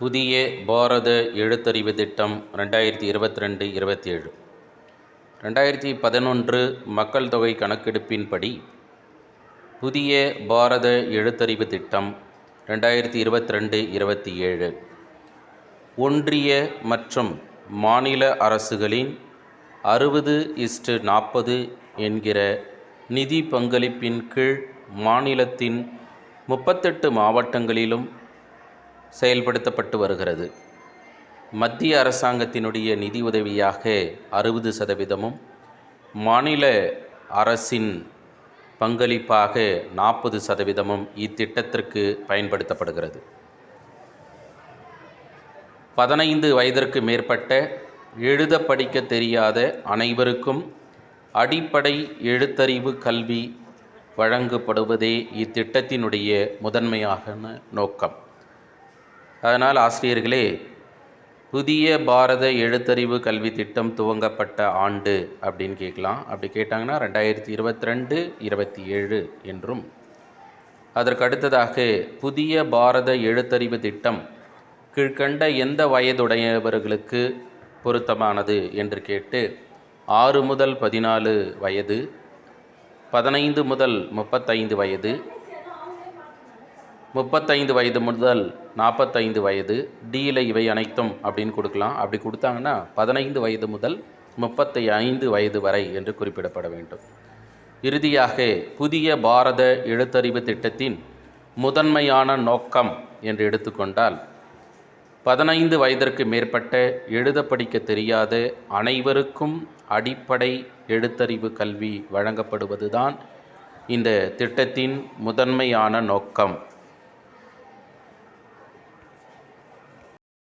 புதிய பாரத எழுத்தறிவு திட்டம் ரெண்டாயிரத்தி இருபத்தி ரெண்டு இருபத்தி ஏழு ரெண்டாயிரத்தி பதினொன்று மக்கள் தொகை கணக்கெடுப்பின்படி புதிய பாரத எழுத்தறிவு திட்டம் ரெண்டாயிரத்தி இருபத்தி ரெண்டு இருபத்தி ஏழு ஒன்றிய மற்றும் மாநில அரசுகளின் அறுபது இஸ்டு நாற்பது என்கிற நிதி பங்களிப்பின் கீழ் மாநிலத்தின் முப்பத்தெட்டு மாவட்டங்களிலும் செயல்படுத்தப்பட்டு வருகிறது. மத்திய அரசாங்கத்தினுடைய நிதி உதவியாக அறுபது சதவீதமும் மாநில அரசின் பங்களிப்பாக நாற்பது சதவீதமும் இத்திட்டத்திற்கு பயன்படுத்தப்படுகிறது. பதினைந்து வயதிற்கு மேற்பட்ட எழுத படிக்க தெரியாத அனைவருக்கும் அடிப்படை எழுத்தறிவு கல்வி வழங்கப்படுவதே இத்திட்டத்தினுடைய முதன்மையான நோக்கம். அதனால் ஆசிரியர்களே புதிய பாரத எழுத்தறிவு கல்வி திட்டம் துவங்கப்பட்ட ஆண்டு அப்படின்னு கேட்கலாம். அப்படி கேட்டாங்கன்னா ரெண்டாயிரத்தி இருபத்தி ரெண்டு இருபத்தி ஏழு என்றும். அதற்கு அடுத்ததாக புதிய பாரத எழுத்தறிவு திட்டம் கீழ்கண்ட எந்த வயதுடையவர்களுக்கு பொருத்தமானது என்று கேட்டு ஆறு முதல் பதினாலு வயது பதினைந்து முதல் முப்பத்தைந்து வயது முப்பத்தைந்து வயது முதல் நாற்பத்தைந்து வயது டியில் இவை அனைத்தும் அப்படின்னு கொடுக்கலாம். அப்படி கொடுத்தாங்கன்னா பதினைந்து வயது முதல் முப்பத்தி ஐந்து வயது வரை என்று குறிப்பிடப்பட வேண்டும். இறுதியாக புதிய பாரத எழுத்தறிவு திட்டத்தின் முதன்மையான நோக்கம் என்று எடுத்துக்கொண்டால் பதினைந்து வயதிற்கு மேற்பட்ட எழுத படிக்க தெரியாத அனைவருக்கும் அடிப்படை எழுத்தறிவு கல்வி வழங்கப்படுவதுதான் இந்த திட்டத்தின் முதன்மையான நோக்கம்.